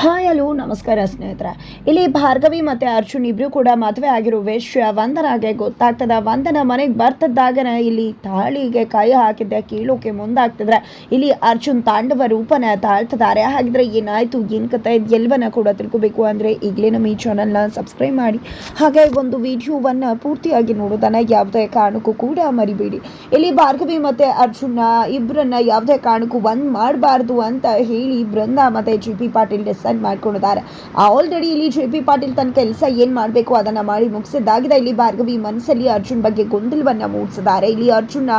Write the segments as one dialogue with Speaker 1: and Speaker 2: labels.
Speaker 1: Hi, hello, ನಮಸ್ಕಾರ ಸ್ನೇಹಿತರೆ. ಇಲ್ಲಿ ಭಾರ್ಗವಿ ಮತ್ತೆ ಅರ್ಜುನ್ ಇಬ್ರು ಕೂಡ ಮದುವೆ ಆಗಿರೋ ವಿಷಯ ವಂದನಾಗೆ ಗೊತ್ತಾಗ್ತದ. ವಂದನ ಮನೆಗೆ ಬರ್ತದ್ದಾಗನ ಇಲ್ಲಿ ತಾಳಿಗೆ ಕೈ ಹಾಕಿದ್ದೆ, ಕೀಳೋಕೆ ಮುಂದಾಗ್ತಿದ್ರೆ ಇಲ್ಲಿ ಅರ್ಜುನ್ ತಾಂಡವ ರೂಪನ ತಾಳ್ತಿದ್ದಾರೆ ಹಾಗಿದ್ರೆ ಏನಾಯ್ತು, ಏನ್ ಕತೆ ಎಲ್ಲವನ್ನ ಕೂಡ ತಿಳ್ಕೊಬೇಕು ಅಂದ್ರೆ ಈಗಲೇ ನಮ್ಮ ಈ ಚಾನಲ್ನ ಸಬ್ಸ್ಕ್ರೈಬ್ ಮಾಡಿ. ಹಾಗೆ ಒಂದು ವಿಡಿಯೋವನ್ನ ಪೂರ್ತಿಯಾಗಿ ನೋಡೋದನ್ನ ಯಾವುದೇ ಕಾರಣಕ್ಕೂ ಕೂಡ ಮರಿಬೇಡಿ. ಇಲ್ಲಿ ಭಾರ್ಗವಿ ಮತ್ತೆ ಅರ್ಜುನ ಇಬ್ಬರನ್ನ ಯಾವುದೇ ಕಾರಣಕ್ಕೂ ಒಂದ್ ಮಾಡಬಾರ್ದು ಅಂತ ಹೇಳಿ ಬೃಂದ ಮತ್ತೆ ಜಿ ಪಿ ಪಾಟೀಲ್ ಡಿಸೈಡ್ ಮಾಡ್ಕೊಂಡಿದ್ದಾರೆ. ಆಲ್ರೆಡಿ ಇಲ್ಲಿ ಜೆ ಪಿ ಪಾಟೀಲ್ ತನ್ನ ಕೆಲಸ ಏನು ಮಾಡಬೇಕು ಅದನ್ನ ಮಾಡಿ ಮುಗಿಸಿದ್ದಾಗಿದೆ. ಇಲ್ಲಿ ಭಾರ್ಗವಿ ಮನಸ್ಸಲ್ಲಿ ಅರ್ಜುನ್ ಬಗ್ಗೆ ಗೊಂದಲವನ್ನು ಮೂಡಿಸಿದ್ದಾರೆ. ಇಲ್ಲಿ ಅರ್ಜುನ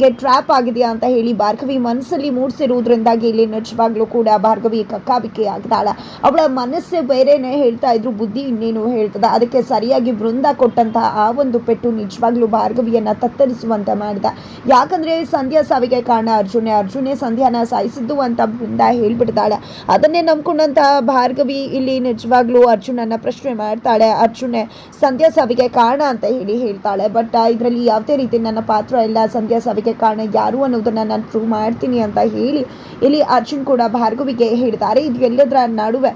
Speaker 1: ಗೆ ಟ್ರ್ಯಾಪ್ ಆಗಿದೆಯಾ ಅಂತ ಹೇಳಿ ಭಾರ್ಗವಿ ಮನಸ್ಸಲ್ಲಿ ಮೂಡಿಸಿರುವುದರಿಂದಾಗಿ ಇಲ್ಲಿ ನಿಜವಾಗ್ಲೂ ಕೂಡ ಭಾರ್ಗವಿ ಕಕ್ಕಾಬಿಕೆ ಆಗ್ತಾಳೆ ಅವಳ ಮನಸ್ಸೇ ಬೇರೆನೇ ಹೇಳ್ತಾ ಇದ್ರು, ಬುದ್ಧಿ ಇನ್ನೇನು ಹೇಳ್ತದ. ಅದಕ್ಕೆ ಸರಿಯಾಗಿ ಬೃಂದ ಕೊಟ್ಟಂತಹ ಆ ಒಂದು ಪೆಟ್ಟು ನಿಜವಾಗ್ಲೂ ಭಾರ್ಗವಿಯನ್ನು ತತ್ತರಿಸುವಂತ ಮಾಡಿದ. ಯಾಕಂದ್ರೆ ಸಂಧ್ಯಾ ಸಾವಿಗೆ ಕಾರಣ ಅರ್ಜುನೇ. ಅರ್ಜುನೇ ಸಂಧ್ಯಾನ ಸಾಯಿಸಿದ್ದು ಅಂತ ಬೃಂದ ಹೇಳ್ಬಿಡ್ತಾಳೆ ಅದನ್ನೇ ನಂಬ್ಕೊಂಡಂತ ಭಾರ್ಗವಿ ಇಲ್ಲಿ ನಿಜವಾಗ್ಲೂ ಅರ್ಜುನನ್ನ ಪ್ರಶ್ನೆ ಮಾಡ್ತಾಳೆ. ಅರ್ಜುನೆ, ಸಂಧ್ಯಾ ಸಾವಿಗೆ ಕಾರಣ ಅಂತ ಹೇಳಿ ಹೇಳ್ತಾಳೆ. ಬಟ್ ಇದರಲ್ಲಿ ಯಾವುದೇ ರೀತಿ ನನ್ನ ಪಾತ್ರ ಇಲ್ಲ. ಸಂಧ್ಯಾ ಸಾವಿಗೆ ಕಾರಣ ಯಾರು ಅನ್ನೋದನ್ನ ನಾನು ಪ್ರೂವ್ ಮಾಡ್ತೀನಿ ಅಂತ ಹೇಳಿ ಇಲ್ಲಿ ಅರ್ಜುನ್ ಕೂಡ ಭಾರ್ಗವಿಗೆ ಹೇಳ್ತಾರೆ. ಇದು ಎಲ್ಲದರ ನಡುವೆ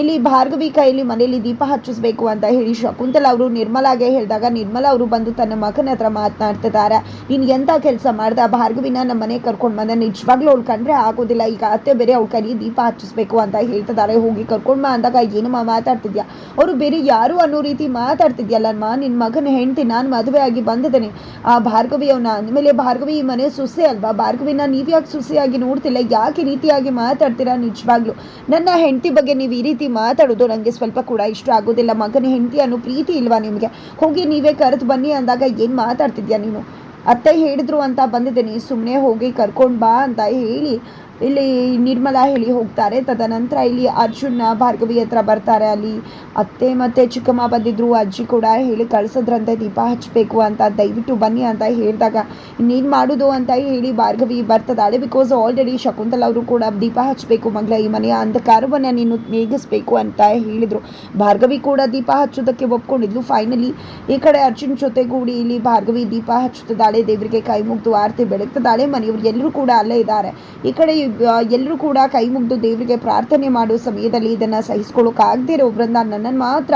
Speaker 1: ಇಲ್ಲಿ ಭಾರ್ಗವಿ ಕೈಯಲ್ಲಿ ಮನೆಯಲ್ಲಿ ದೀಪ ಹಚ್ಚಿಸ್ಬೇಕು ಅಂತ ಹೇಳಿ ಶಕುಂತಲ ಅವರು ನಿರ್ಮಲಾಗೆ ಹೇಳಿದಾಗ ನಿರ್ಮಲಾ ಅವರು ಬಂದು ತನ್ನ ಮಗನ ಹತ್ರ ಮಾತನಾಡ್ತಿದ್ದಾರೆ. ನೀನು ಎಂಥ ಕೆಲಸ ಮಾಡ್ದ? ಭಾರ್ಗವಿನ ನಮ್ಮ ಮನೆ ಕರ್ಕೊಂಡು ಬಂದ ನಿಜವಾಗ್ಲೂ ಅವ್ಳು ಕಂಡ್ರೆ ಆಗೋದಿಲ್ಲ. ಈಗ ಅತ್ತೆ ಬೇರೆ ಅವ್ಳ ಕೈಲಿ ದೀಪ ಹಚ್ಚಿಸ್ಬೇಕು ಅಂತ ಹೇಳ್ತಿದ್ದಾರೆ. ಹೋಗಿ ಕರ್ಕೊಂಡು ಬಾ ಅಂದಾಗ ಏನಮ್ಮ ಮಾತಾಡ್ತಿದ್ಯಾ? ಅವರು ಬೇರೆ ಯಾರು ಅನ್ನೋ ರೀತಿ ಮಾತಾಡ್ತಿದ್ಯಲ್ಲಮ್ಮ ನಿನ್ನ ಮಗನ ಹೆಂಡತಿ ನಾನು ಮದುವೆ ಆಗಿ ಬಂದಿದ್ದೇನೆ. ಆ ಭಾರ್ಗವಿ ಅವನ ಅಂದಮೇಲೆ ಭಾರ್ಗವಿ ಈ ಮನೆ ಸುಸೆ ಅಲ್ವಾ? ಭಾರ್ಗವಿನ ನೀವು ಯಾಕೆ ಸೊಸೆಯಾಗಿ ನೋಡ್ತಿಲ್ಲ? ಯಾಕೆ ರೀತಿಯಾಗಿ ಮಾತಾಡ್ತೀರಾ ನಿಜವಾಗ್ಲೂ? ನನ್ನ ಹೆಂಡತಿ ಬಗ್ಗೆ ನೀವು ಈ ರೀತಿ ಮಾತಾಡೋದು ನನಗೆ ಸ್ವಲ್ಪ ಕೂಡ ಇಷ್ಟ ಆಗೋದಿಲ್ಲ. ಮಗನ, ಹೆಂಡತಿ ಅನ್ನೋ ಪ್ರೀತಿ ಇಲ್ವಾ ನಿಮಗೆ? ಹೋಗಿ ನೀವೇ ಕರೆದು ಬನ್ನಿ ಅಂದಾಗ ಏನು ಮಾತಾಡ್ತಿದ್ಯಾ ನೀನು? ಅತ್ತೆ ಹೇಳಿದ್ರು ಅಂತ ಬಂದಿದ್ದೀನಿ ಸುಮ್ಮನೆ ಹೋಗಿ ಕರ್ಕೊಂಡು ಬಾ ಅಂತ ಹೇಳಿ ಇಲ್ಲಿ ನಿರ್ಮಲಾ ಹೇಳಿ ಹೋಗ್ತಾರೆ. ತದನಂತರ ಇಲ್ಲಿ ಅರ್ಜುನ ಭಾರ್ಗವಿ ಹತ್ರ ಬರ್ತಾರೆ. ಅಲ್ಲಿ ಅತ್ತೆ ಮತ್ತೆ ಚಿಕ್ಕಮ್ಮ ಬಂದಿದ್ರು. ಅಜ್ಜಿ ಕೂಡ ಹೇಳಿ ಕಳ್ಸದ್ರಂತೆ, ದೀಪ ಹಚ್ಚಬೇಕು ಅಂತ ದಯವಿಟ್ಟು ಬನ್ನಿ ಅಂತ ಹೇಳಿದಾಗ, ನೀನು ಮಾಡೋದು ಅಂತ ಹೇಳಿ ಭಾರ್ಗವಿ ಬರ್ತದಾಳೆ ಬಿಕಾಸ್ ಆಲ್ರೆಡಿ ಶಕುಂತಲ ಅವರು ಕೂಡ ದೀಪ ಹಚ್ಚಬೇಕು ಮಗಳ ಈ ಮನೆಯ ಅಂಧಕಾರವನ್ನು ನೀನು ನೀಗಿಸ್ಬೇಕು ಅಂತ ಹೇಳಿದರು. ಭಾರ್ಗವಿ ಕೂಡ ದೀಪ ಹಚ್ಚೋದಕ್ಕೆ ಒಪ್ಕೊಂಡಿದ್ಲು. ಫೈನಲಿ ಈ ಕಡೆ ಅರ್ಜುನ್ ಜೊತೆಗೂಡಿ ಇಲ್ಲಿ ಭಾರ್ಗವಿ ದೀಪ ಹಚ್ಚುತ್ತದಾಳೆ ದೇವರಿಗೆ ಕೈ ಮುಗ್ದು ಆರತಿ ಬೆಳಗ್ತದಾಳೆ. ಮನೆಯವರು ಎಲ್ಲರೂ ಕೂಡ ಅಲ್ಲೇ ಇದ್ದಾರೆ. ಈ ಕಡೆ ಎಲ್ಲರೂ ಕೂಡ ಕೈ ಮುಗಿದು ದೇವರಿಗೆ ಪ್ರಾರ್ಥನೆ ಮಾಡೋ ಸಮಯದಲ್ಲಿ ಇದನ್ನು ಸಹಿಸ್ಕೊಳ್ಳೋಕ್ಕಾಗದೇ ಇರೋ ಒಬ್ಬರಿಂದ ನನ್ನನ್ನು ಮಾತ್ರ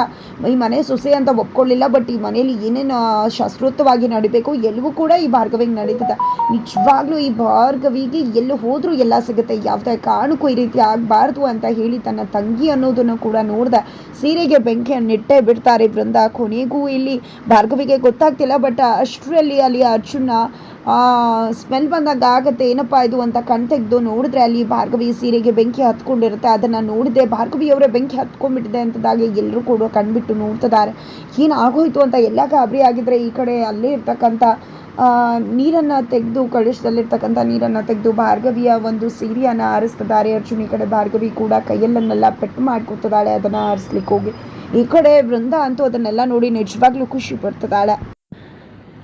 Speaker 1: ಈ ಮನೆ ಸೊಸೆ ಅಂತ ಒಪ್ಕೊಳ್ಳಿಲ್ಲ ಬಟ್ ಈ ಮನೆಯಲ್ಲಿ ಏನೇನು ಶಾಸ್ತ್ರೋತ್ತವಾಗಿ ನಡಿಬೇಕು ಎಲ್ಲವೂ ಕೂಡ ಈ ಭಾರ್ಗವಿಗೆ ನಡೀತದೆ. ನಿಜವಾಗ್ಲೂ ಈ ಭಾರ್ಗವಿಗೆ ಎಲ್ಲಿ ಹೋದರೂ ಎಲ್ಲ ಸಿಗುತ್ತೆ. ಯಾವುದೇ ಕಾರಣಕ್ಕೂ ಈ ರೀತಿ ಆಗಬಾರ್ದು ಅಂತ ಹೇಳಿ ತನ್ನ ತಂಗಿ ಅನ್ನೋದನ್ನು ಕೂಡ ನೋಡಿದೆ. ಸೀರೆಗೆ ಬೆಂಕಿಯನ್ನು ನೆಟ್ಟೆ ಬಿಡ್ತಾರೆ ಬೃಂದ ಕೊನೆಗೂ ಇಲ್ಲಿ ಭಾರ್ಗವಿಗೆ ಗೊತ್ತಾಗ್ತಿಲ್ಲ ಬಟ್ ಅಷ್ಟರಲ್ಲಿ ಅಲ್ಲಿ ಅರ್ಜುನ ಸ್ಮೆಲ್ ಬಂದಾಗ ಆಗುತ್ತೆ. ಏನಪ್ಪ ಇದು ಅಂತ ಕಣ್ ತೆಗೆದು ನೋಡಿದ್ರೆ ಅಲ್ಲಿ ಭಾರ್ಗವಿ ಸೀರೆಗೆ ಬೆಂಕಿ ಹತ್ಕೊಂಡಿರುತ್ತೆ. ಅದನ್ನು ನೋಡಿದೆ ಭಾರ್ಗವಿಯವರೇ ಬೆಂಕಿ ಹತ್ಕೊಂಡ್ಬಿಟ್ಟಿದೆ ಅಂತದಾಗಿ ಎಲ್ಲರೂ ಕೂಡ ಕಣ್ಬಿಟ್ಟು ನೋಡ್ತಿದ್ದಾರೆ. ಏನಾಗೋಯ್ತು ಅಂತ ಎಲ್ಲ ಗಾಬರಿ ಆಗಿದ್ರೆ ಈ ಕಡೆ ಅಲ್ಲೇ ಇರ್ತಕ್ಕಂಥ ನೀರನ್ನು ತೆಗೆದು ಕಳಿಸದಲ್ಲಿರ್ತಕ್ಕಂಥ ನೀರನ್ನು ತೆಗೆದು ಭಾರ್ಗವಿಯ ಒಂದು ಸೀರೆಯನ್ನು ಆರಿಸ್ತಿದ್ದಾರೆ. ಅರ್ಜುನ್ ಈ ಕಡೆ ಭಾರ್ಗವಿ ಕೂಡ ಕೈಯಲ್ಲನ್ನೆಲ್ಲ ಪೆಟ್ಟು ಮಾಡ್ಕೊತಿದ್ದಾಳೆ ಅದನ್ನು ಆರಿಸ್ಲಿಕ್ಕೆ ಹೋಗಿ ಈ ಕಡೆ ವೃಂದ ಅಂತೂ ಅದನ್ನೆಲ್ಲ ನೋಡಿ ನಿಜವಾಗ್ಲೂ ಖುಷಿ ಪಡ್ತಿದ್ದಾಳೆ.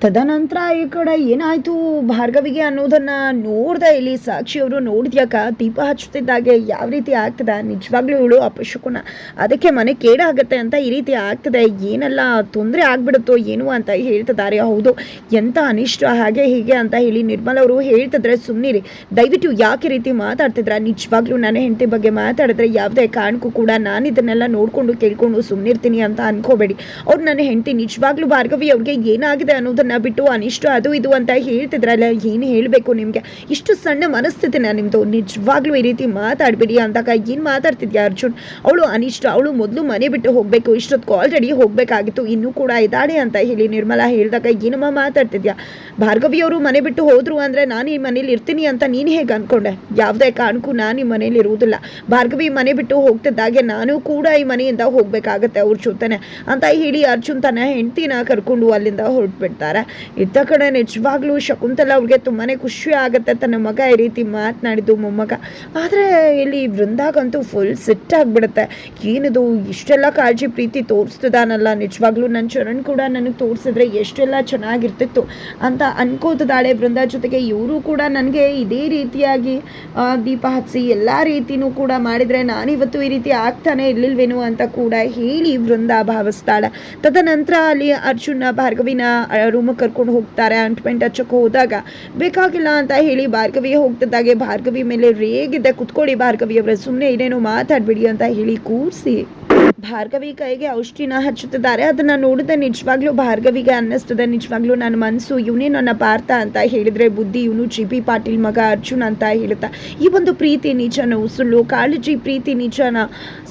Speaker 1: ತದನಂತರ ಈ ಕಡೆ ಏನಾಯ್ತು ಭಾರ್ಗವಿಗೆ ಅನ್ನೋದನ್ನ ನೋಡ್ದೆ ಇಲ್ಲಿ ಸಾಕ್ಷಿಯವರು ನೋಡಿದ್ಯಾಕ ದೀಪ ಹಚ್ಚುತ್ತಿದ್ದಾಗೆ ಯಾವ ರೀತಿ ಆಗ್ತದೆ? ನಿಜವಾಗ್ಲೂ ಇವಳು ಅಪಶಕುನ. ಅದಕ್ಕೆ ಮನೆ ಕೇಡಾಗತ್ತೆ ಅಂತ ಈ ರೀತಿ ಆಗ್ತದೆ. ಏನೆಲ್ಲ, ತೊಂದರೆ ಆಗ್ಬಿಡುತ್ತೋ ಏನು ಅಂತ ಹೇಳ್ತಿದ್ದಾರೆ. ಹೌದು, ಎಂತ ಅನಿಷ್ಟ, ಹಾಗೆ ಹೀಗೆ ಅಂತ ಹೇಳಿ ನಿರ್ಮಲ ಅವರು ಹೇಳ್ತಿದ್ರೆ ಸುಮ್ಮನಿರಿ ದಯವಿಟ್ಟು ಯಾಕೆ ರೀತಿ ಮಾತಾಡ್ತಿದ್ರ? ನಿಜವಾಗ್ಲೂ ನನ್ನ ಹೆಂಡತಿ ಬಗ್ಗೆ ಮಾತಾಡಿದ್ರೆ ಯಾವುದೇ ಕಾರಣಕ್ಕೂ ಕೂಡ ನಾನು ಇದನ್ನೆಲ್ಲ ನೋಡ್ಕೊಂಡು ಕೇಳ್ಕೊಂಡು ಸುಮ್ಮನಿರ್ತೀನಿ ಅಂತ ಅನ್ಕೋಬೇಡಿ. ಅವ್ರು ನನ್ನ ಹೆಂಡತಿ. ನಿಜವಾಗ್ಲೂ ಭಾರ್ಗವಿ ಅವ್ರಿಗೆ ಏನಾಗಿದೆ ಅನ್ನೋದನ್ನ ಬಿಟ್ಟು ಅನಿಷ್ಟು ಅದು ಇದು ಅಂತ ಹೇಳ್ತಿದ್ರಲ್ಲ, ಏನು ಹೇಳಬೇಕು ನಿಮಗೆ? ಇಷ್ಟು ಸಣ್ಣ ಮನಸ್ಥಿತಿನ ನಿಮ್ಮದು ನಿಜವಾಗ್ಲೂ ಈ ರೀತಿ ಮಾತಾಡಬೇಡಿ ಅಂದಾಗ ಏನು ಮಾತಾಡ್ತಿದ್ಯಾ ಅರ್ಜುನ್? ಅವಳು ಅನಿಷ್ಟ, ಅವಳು ಮೊದಲು ಮನೆ ಬಿಟ್ಟು ಹೋಗಬೇಕು ಇಷ್ಟೊತ್ತು ಆಲ್ರೆಡಿ ಹೋಗಬೇಕಾಗಿತ್ತು, ಇನ್ನೂ ಕೂಡ ಇದ್ದಾಳೆ ಅಂತ ಹೇಳಿ ನಿರ್ಮಲಾ ಹೇಳಿದಾಗ ಏನಮ್ಮ ಮಾತಾಡ್ತಿದ್ಯಾ? ಭಾರ್ಗವಿ ಅವರು ಮನೆ ಬಿಟ್ಟು ಹೋದ್ರು ಅಂದರೆ ನಾನು ಈ ಮನೇಲಿ ಇರ್ತೀನಿ ಅಂತ ನೀನು ಹೇಗೆ ಅನ್ಕೊಂಡೆ? ಯಾವುದೇ ಕಾರಣಕ್ಕೂ ನಾನು ಈ ಮನೇಲಿ ಇರುವುದಿಲ್ಲ. ಭಾರ್ಗವಿ ಮನೆ ಬಿಟ್ಟು ಹೋಗ್ತಿದ್ದಾಗೆ ನಾನು ಕೂಡ ಈ ಮನೆಯಿಂದ ಹೋಗಬೇಕಾಗತ್ತೆ ಅವ್ರ ಜೊತೆನೆ ಅಂತ ಹೇಳಿ ಅರ್ಜುನ್ ತನ್ನ ಹೆಂಡತಿನ ಕರ್ಕೊಂಡು ಅಲ್ಲಿಂದ ಹೊರಟ್ಬಿಡ್ತಾರೆ ಇತ್ತ ಕಡೆ ನಿಜವಾಗ್ಲೂ ಶಕುಂತಲ ಅವ್ರಿಗೆ ತುಂಬಾ ಖುಷಿ ಆಗುತ್ತೆ. ತನ್ನ ಮಗ ಈ ರೀತಿ ಮಾತನಾಡಿದ್ದು ಮೊಮ್ಮಗ. ಆದರೆ ಇಲ್ಲಿ ವೃಂದಾಗಂತೂ ಫುಲ್ ಸಿಟ್ಟಾಗ್ಬಿಡುತ್ತೆ ಏನಿದು, ಇಷ್ಟೆಲ್ಲ ಕಾಳಜಿ ಪ್ರೀತಿ ತೋರಿಸ್ತಿದಾನಲ್ಲ. ನಿಜವಾಗ್ಲೂ ನನ್ನ ಚರಣ್ ಕೂಡ ನನಗೆ ತೋರಿಸಿದ್ರೆ ಎಷ್ಟೆಲ್ಲ ಚೆನ್ನಾಗಿರ್ತಿತ್ತು ಅಂತ ಅನ್ಕೋತದಾಳೆ ವೃಂದ ಜೊತೆಗೆ. ಇವರು ಕೂಡ ನನಗೆ ಇದೇ ರೀತಿಯಾಗಿ ದೀಪ ಹಚ್ಚಿ ಎಲ್ಲ ರೀತಿನೂ ಕೂಡ ಮಾಡಿದರೆ ನಾನಿವತ್ತು ಈ ರೀತಿ ಆಗ್ತಾನೆ ಇರ್ಲಿಲ್ವೇನೋ ಅಂತ ಕೂಡ ಹೇಳಿ ವೃಂದ ಭಾವಿಸ್ತಾಳೆ. ತದನಂತರ ಅಲ್ಲಿ ಅರ್ಜುನ, ಭಾರ್ಗವಿನ ರೂಮಿಗೆ ಕರ್ಕೊಂಡು ಹೋಗ್ತಾರೆ. ಅಂಟ್ಮೆಂಟ್ ಹಚ್ಚಕ್ಕೆ ಹೋದಾಗ ಬೇಕಾಗಿಲ್ಲ ಅಂತ ಹೇಳಿ ಭಾರ್ಗವಿ ಹೋಗ್ತಿದ್ದಾಗೆ. ಭಾರ್ಗವಿ ಮೇಲೆ ರೇಗಿದ್ದೆ ಕುತ್ಕೊಳ್ಳಿ ಭಾರ್ಗವಿ ಅವರ ಸುಮ್ಮನೆ ಏನೇನೋ ಮಾತಾಡ್ಬಿಡಿ ಅಂತ ಹೇಳಿ ಕೂರಿಸಿ. ಭಾರ್ಗವಿ ಕೈಗೆ ಔಷಧಿನ ಹಚ್ಚುತ್ತಿದ್ದಾರೆ. ಅದನ್ನ ನೋಡಿದ್ರೆ ನಿಜವಾಗ್ಲೂ ಭಾರ್ಗವಿಗೆ ಅನ್ನಿಸ್ತದೆ. ನಿಜವಾಗ್ಲೂ ನನ್ನ ಮನಸ್ಸು ಇವನೇ ನನ್ನ ಪಾರ್ಥ ಅಂತ ಹೇಳಿದ್ರೆ ಬುದ್ಧಿ ಇವನು ಜಿ ಬಿ ಪಾಟೀಲ್ ಮಗ ಅರ್ಜುನ್ ಅಂತ ಹೇಳ್ತಾ ಈ ಒಂದು ಪ್ರೀತಿ ನಿಜನೋ ಸುಳ್ಳು, ಕಾಳಜಿ ಪ್ರೀತಿ ನಿಜನ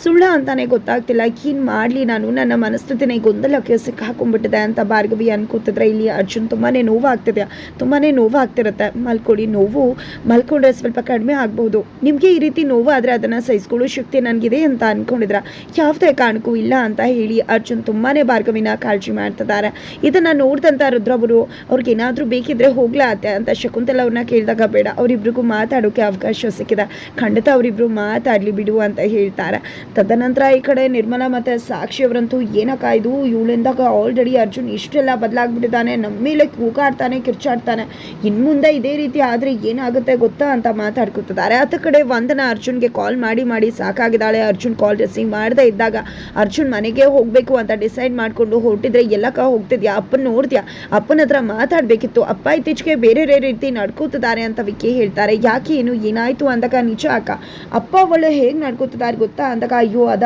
Speaker 1: ಸುಳ್ಳ ಅಂತಾನೆ ಗೊತ್ತಾಗ್ತಿಲ್ಲ. ಏನು ಮಾಡಲಿ ನಾನು? ನನ್ನ ಮನಸ್ಥಿತಿನೇ ಗೊಂದಲಕ್ಕೆ ಸಿಕ್ಕಾಕೊಂಡ್ಬಿಟ್ಟಿದೆ ಅಂತ ಭಾರ್ಗವಿ ಅನ್ಕೋತಿದ್ರೆ ಇಲ್ಲಿ ಅರ್ಜುನ್ ತುಂಬಾನೇ ನೋವಾಗ್ತಿದೆ ತುಂಬಾನೇ ನೋವಾಗ್ತಿರುತ್ತೆ. ಮಲ್ಕೊಳ್ಳಿ ನೋವು ಮಲ್ಕೊಂಡ್ರೆ ಸ್ವಲ್ಪ ಕಡಿಮೆ ಆಗ್ಬೋದು. ನಿಮಗೆ ಈ ರೀತಿ ನೋವು ಆದರೆ ಅದನ್ನು ಸಹಿಸ್ಕೊಳ್ಳೋ ಶಕ್ತಿ ನನಗಿದೆ ಅಂತ ಅನ್ಕೊಂಡಿದ್ರ? ಯಾವುದೇ ಕಾರಣಕ್ಕೂ ಇಲ್ಲ ಅಂತ ಹೇಳಿ ಅರ್ಜುನ್ ತುಂಬಾ ಭಾರ್ಗವಿನ ಕಾಳಜಿ ಮಾಡ್ತಿದ್ದಾರೆ. ಇದನ್ನು ನೋಡಿದಂಥ ರುದ್ರವರು ಅವ್ರಿಗೆ ಏನಾದರೂ ಬೇಕಿದ್ರೆ ಹೋಗ್ಲಾ ಅತ್ತೆ ಅಂತ ಶಕುಂತಲ ಅವ್ರನ್ನ ಕೇಳಿದಾಗ, ಬೇಡ, ಅವರಿಬ್ರಿಗೂ ಮಾತಾಡೋಕೆ ಅವಕಾಶ ಸಿಕ್ಕಿದೆ. ಖಂಡಿತ ಅವರಿಬ್ರು ಮಾತಾಡ್ಲಿ ಬಿಡು ಅಂತ ಹೇಳ್ತಾರೆ. ತದನಂತರ ಈ ಕಡೆ ನಿರ್ಮಲಾ ಮತ್ತೆ ಸಾಕ್ಷಿ ಅವರಂತೂ, ಏನಕ್ಕ ಇದು? ಇವಳಿಂದಾಗ ಆಲ್ರೆಡಿ ಅರ್ಜುನ್ ಇಷ್ಟೆಲ್ಲ ಬದಲಾಗ್ಬಿಟ್ಟಿದ್ದಾನೆ ನಮ್ಮ ಮೇಲೆ ಕೂಗಾಡ್ತಾನೆ, ಕಿರ್ಚಾಡ್ತಾನೆ. ಇನ್ನು ಮುಂದೆ ಇದೇ ರೀತಿ ಆದರೆ ಏನಾಗುತ್ತೆ ಗೊತ್ತಾ ಅಂತ ಮಾತಾಡ್ಕೊತಿದ್ದಾರೆ. ಆತ ಕಡೆ ವಂದನ ಅರ್ಜುನ್ಗೆ ಕಾಲ್ ಮಾಡಿ ಮಾಡಿ ಸಾಕಾಗಿದ್ದಾಳೆ. ಅರ್ಜುನ್ ಕಾಲ್ ರಿಸೀವ್ ಮಾಡದೇ ಇದ್ದಾಗ ಅರ್ಜುನ್ ಮನೆಗೆ ಹೋಗಬೇಕು ಅಂತ ಡಿಸೈಡ್ ಮಾಡಿಕೊಂಡು ಹೊರಟಿದ್ರೆ, ಎಲ್ಲಕ್ಕ ಹೋಗ್ತಿದ್ಯಾ? ಅಪ್ಪನ ನೋಡ್ತೀಯಾ ಅಪ್ಪನ ಹತ್ರ ಮಾತಾಡಬೇಕಿತ್ತು. ಅಪ್ಪ ಇತ್ತೀಚೆಗೆ ಬೇರೆ ಬೇರೆ ರೀತಿ ನಡ್ಕೋತಿದ್ದಾರೆ ಅಂತ ವಿಕ್ಕಿ ಹೇಳ್ತಾರೆ. ಯಾಕೆ ಏನು? ಏನಾಯ್ತು ಅಂದಾಗ ನಿಜ ಅಕ್ಕ? ಅಪ್ಪ ಅವಳು ಹೇಗೆ ನಡ್ಕೋತಿದ್ದಾರೆ ಗೊತ್ತಾ ಅಂದಾಗ ಅಯ್ಯೋ, ಅದ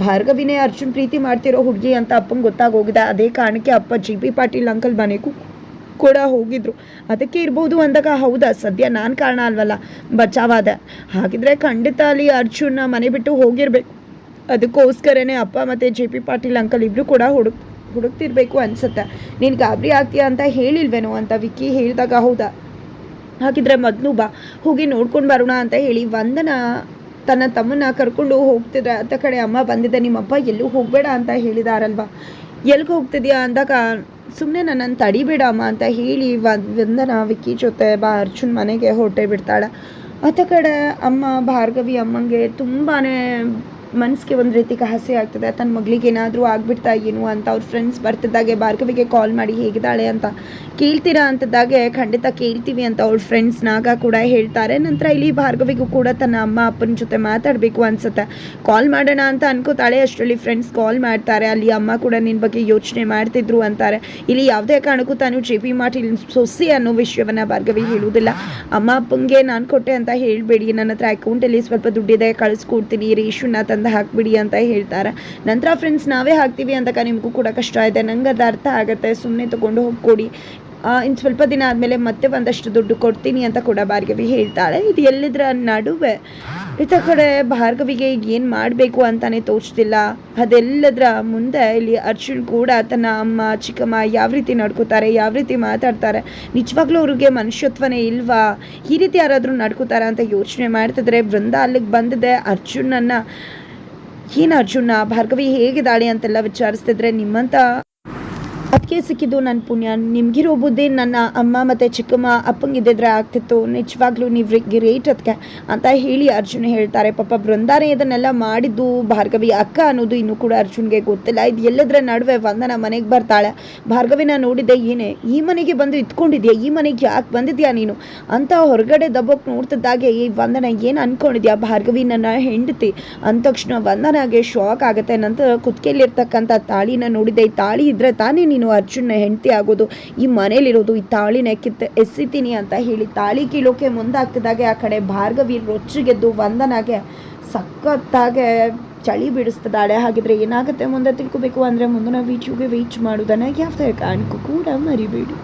Speaker 1: ಭಾರ್ಗವಿನೇ ಅರ್ಜುನ್ ಪ್ರೀತಿ ಮಾಡ್ತಿರೋ ಹುಡುಗಿ ಅಂತ ಅಪ್ಪಂಗೆ ಗೊತ್ತಾಗೋಗಿದೆ. ಅದೇ ಕಾರಣಕ್ಕೆ ಅಪ್ಪ ಜಿ ಪಿ ಪಾಟೀಲ್ ಅಂಕಲ್ ಮನೆಗೂ ಕೂಡ ಹೋಗಿದ್ರು. ಅದಕ್ಕೆ ಇರ್ಬೋದು ಅಂದಾಗ ಹೌದಾ? ಸದ್ಯ ನಾನು ಕಾರಣ ಅಲ್ವಲ್ಲ? ಬಚಾವಾದ ಹಾಗಿದ್ರೆ ಖಂಡಿತ ಅಲ್ಲಿ ಅರ್ಜುನ್ ಮನೆ ಬಿಟ್ಟು ಹೋಗಿರ್ಬೇಕು. ಅದಕ್ಕೋಸ್ಕರನೇ ಅಪ್ಪ ಮತ್ತು ಜೆ ಪಿ ಪಾಟೀಲ್ ಅಂಕಲ್ ಇಬ್ಬರು ಕೂಡ ಹುಡುಕ್ ಹುಡುಕ್ತಿರ್ಬೇಕು ಅನ್ಸುತ್ತೆ. ನೀನು ಗಾಬರಿ ಆಗ್ತೀಯಾ ಅಂತ ಹೇಳಿಲ್ವೇನೋ ಅಂತ ವಿಕ್ಕಿ ಹೇಳಿದಾಗ ಹೌದಾ? ಹಾಗಿದ್ರೆ ಮೊದಲು ಬಾ, ಹೋಗಿ ನೋಡ್ಕೊಂಡು ಬರೋಣ ಅಂತ ಹೇಳಿ ವಂದನ ತನ್ನ ತಮ್ಮನ್ನ ಕರ್ಕೊಂಡು ಹೋಗ್ತಿದ್ರೆ ಅತ್ತ ಕಡೆ ಅಮ್ಮ ಬಂದಿದ್ದೆ ನಿಮ್ಮಪ್ಪ ಎಲ್ಲೂ ಹೋಗಬೇಡ ಅಂತ ಹೇಳಿದಾರಲ್ವಾ? ಎಲ್ಲಿಗೆ ಹೋಗ್ತಿದ್ಯಾ ಅಂದಾಗ ಸುಮ್ಮನೆ ನನ್ನನ್ನು ತಡಿಬೇಡ ಅಮ್ಮ ಅಂತ ಹೇಳಿ ವಂದನ ವಿಕ್ಕಿ ಜೊತೆ ಬಾ, ಅರ್ಜುನ್ ಮನೆಗೆ ಹೊರಟೆ ಬಿಡ್ತಾಳೆ. ಆತ ಕಡೆ ಅಮ್ಮ, ಭಾರ್ಗವಿ ಅಮ್ಮಂಗೆ ತುಂಬಾ ಮನಸ್ಸಿಗೆ ಒಂದು ರೀತಿ ಕಹಸೆ ಆಗ್ತದೆ ತನ್ನ ಮಗಳಿಗೆ ಏನಾದರೂ ಆಗ್ಬಿಡ್ತಾ ಏನು ಅಂತ ಅವ್ರ ಫ್ರೆಂಡ್ಸ್ ಬರ್ತಿದ್ದಾಗೆ, ಭಾರ್ಗವಿಗೆ ಕಾಲ್ ಮಾಡಿ ಹೇಗಿದ್ದಾಳೆ ಅಂತ ಕೇಳ್ತೀರಾ ಅಂತದಾಗೆ ಖಂಡಿತ ಕೇಳ್ತೀವಿ ಅಂತ ಅವ್ರ ಫ್ರೆಂಡ್ಸ್ ನಾಗ ಕೂಡ ಹೇಳ್ತಾರೆ. ನಂತರ ಇಲ್ಲಿ ಭಾರ್ಗವಿಗೂ ಕೂಡ ತನ್ನ ಅಮ್ಮ ಅಪ್ಪನ ಜೊತೆ ಮಾತಾಡಬೇಕು ಅನ್ಸುತ್ತೆ. ಕಾಲ್ ಮಾಡೋಣ ಅಂತ ಅನ್ಕೋತಾಳೆ, ಅಷ್ಟರಲ್ಲಿ ಫ್ರೆಂಡ್ಸ್ ಕಾಲ್ ಮಾಡ್ತಾರೆ, ಅಲ್ಲಿ ಅಮ್ಮ ಕೂಡ ನಿನ್ನ ಬಗ್ಗೆ ಯೋಚನೆ ಮಾಡ್ತಿದ್ರು ಅಂತಾರೆ. ಇಲ್ಲಿ ಯಾವುದೇ ಕಾರಣಕ್ಕೂ ತಾನು ಜೆ ಪಿ ಇಲ್ಲಿ ಸೊಸಿ ಅನ್ನೋ ವಿಷಯವನ್ನ ಭಾರ್ಗವಿ ಹೇಳುವುದಿಲ್ಲ. ಅಮ್ಮ ಅಪ್ಪಂಗೆ ನಾನು ಕೊಟ್ಟೆ ಅಂತ ಹೇಳಬೇಡಿ, ನನ್ನ ಹತ್ರ ಅಕೌಂಟಲ್ಲಿ ಸ್ವಲ್ಪ ದುಡ್ಡಿದೆ, ಕಳಿಸ್ಕೊಡ್ತೀನಿ ರೇಷನ್ನ ತಂದು ಹಾಕ್ಬಿಡಿ ಅಂತ ಹೇಳ್ತಾರೆ. ನಂತರ ಫ್ರೆಂಡ್ಸ್ ನಾವೇ ಹಾಕ್ತೀವಿ ಅಂತ ನಿಮಗೂ ಕೂಡ ಕಷ್ಟ ಇದೆ ನಂಗೆ ಅದು ಅರ್ಥ ಆಗುತ್ತೆ. ಸುಮ್ಮನೆ ತೊಗೊಂಡು ಹೋಗ್ಕೊಡಿ. ಇನ್ನು ಸ್ವಲ್ಪ ದಿನ ಆದಮೇಲೆ ಮತ್ತೆ ಒಂದಷ್ಟು ದುಡ್ಡು ಕೊಡ್ತೀನಿ ಅಂತ ಕೂಡ ಭಾರ್ಗವಿ ಹೇಳ್ತಾಳೆ. ಇದು ಎಲ್ಲಿದ್ರ ನಡುವೆ? ಇತ ಕಡೆ ಭಾರ್ಗವಿಗೆ ಏನು ಮಾಡಬೇಕು ಅಂತಲೇ ತೋಚ್ತಿಲ್ಲ. ಅದೆಲ್ಲದರ ಮುಂದೆ ಇಲ್ಲಿ ಅರ್ಜುನ್ ಕೂಡ ತನ್ನ ಅಮ್ಮ, ಚಿಕ್ಕಮ್ಮ ಯಾವ ರೀತಿ ನಡ್ಕೋತಾರೆ, ಯಾವ ರೀತಿ ಮಾತಾಡ್ತಾರೆ, ನಿಜವಾಗ್ಲೂ ಅವ್ರಿಗೆ ಮನುಷ್ಯತ್ವನೇ ಇಲ್ವಾ? ಈ ರೀತಿ ಯಾರಾದರೂ ನಡ್ಕೋತಾರ ಅಂತ ಯೋಚನೆ ಮಾಡ್ತಿದ್ರೆ ಬೃಂದ ಅಲ್ಲಿಗೆ ಬಂದಿದೆ. ಅರ್ಜುನನ್ನ ಏನು ಅರ್ಜುನ ಭಾರ್ಗವಿ ಹೇಗಿದ್ದಾಳೆ ಅಂತೆಲ್ಲ ವಿಚಾರಿಸ್ತಿದ್ರೆ ನಿಮ್ಮಂತ ಅದಕ್ಕೆ ಸಿಕ್ಕಿದ್ದು ನನ್ನ ಪುಣ್ಯ. ನಿಮ್ಗಿರೋ ಬುದ್ಧಿ ನನ್ನ ಅಮ್ಮ ಮತ್ತು ಚಿಕ್ಕಮ್ಮ ಅಪ್ಪಂಗಿದ್ದಿದ್ರೆ ಆಗ್ತಿತ್ತು. ನಿಜವಾಗ್ಲೂ ನೀವು ಗ್ರೇಟ್ ಅದಕ್ಕೆ ಅಂತ ಹೇಳಿ ಅರ್ಜುನ್ ಹೇಳ್ತಾರೆ. ಪಾಪ ಬೃಂದಾನೆ ಇದನ್ನೆಲ್ಲ ಮಾಡಿದ್ದು ಭಾರ್ಗವಿ ಅಕ್ಕ ಅನ್ನೋದು ಇನ್ನೂ ಕೂಡ ಅರ್ಜುನ್ಗೆ ಗೊತ್ತಿಲ್ಲ. ಇದು ಎಲ್ಲದರ ನಡುವೆ ವಂದನ ಮನೆಗೆ ಬರ್ತಾಳೆ. ಭಾರ್ಗವಿನ ನೋಡಿದ್ದೆ ಏನೇ ಈ ಮನೆಗೆ ಬಂದು ಇತ್ಕೊಂಡಿದ್ಯಾ ಈ ಮನೆಗೆ ಯಾಕೆ ಬಂದಿದ್ಯಾ ನೀನು? ಅಂತ ಹೊರಗಡೆ ದಬ್ಬಕ್ಕೆ ನೋಡ್ತಿದ್ದಾಗೆ ಈ ವಂದನ ಏನು ಅಂದ್ಕೊಂಡಿದ್ಯಾ ಭಾರ್ಗವಿ ನನ್ನ ಹೆಂಡತಿ. ಅಂದ ತಕ್ಷಣ ವಂದನಾಗೆ ಶಾಕ್ ಆಗುತ್ತೆ. ನಂತರ ಕುತ್ಕೆಯಲ್ಲಿರ್ತಕ್ಕಂಥ ತಾಳಿನ ನೋಡಿದ್ದೆ ಈ ತಾಳಿ ಇದ್ರೆ ತಾನೇ ನೀನು ಅರ್ಜುನ್ನ ಹೆಂಡತಿ ಆಗೋದು, ಈ ಮನೇಲಿರೋದು, ಈ ತಾಳಿನ ಕಿತ್ತ ಎಸಿತೀನಿ ಅಂತ ಹೇಳಿ ತಾಳಿ ಕೀಳೋಕೆ ಮುಂದಾಗ್ತಿದ್ದಾಗೆ ಆ ಕಡೆ ಭಾರ್ಗವಿ ರೊಚ್ಚಿಗೆದ್ದು ವಂದನಾಗೆ ಸಖತ್ತಾಗೆ ಚಳಿ ಬಿಡಿಸ್ತಿದ್ದಾಳೆ. ಹಾಗಿದ್ರೆ ಏನಾಗುತ್ತೆ ಮುಂದೆ ತಿಳ್ಕೊಬೇಕು ಅಂದರೆ ಮುಂದಿನ ವೀಡಿಯೋಗೆ ವೇಟ್ ಮಾಡೋದನ್ನು ಯಾವುದೇ ಕಾರಣಕ್ಕೂ ಕೂಡ ಮರಿಬೇಡಿ.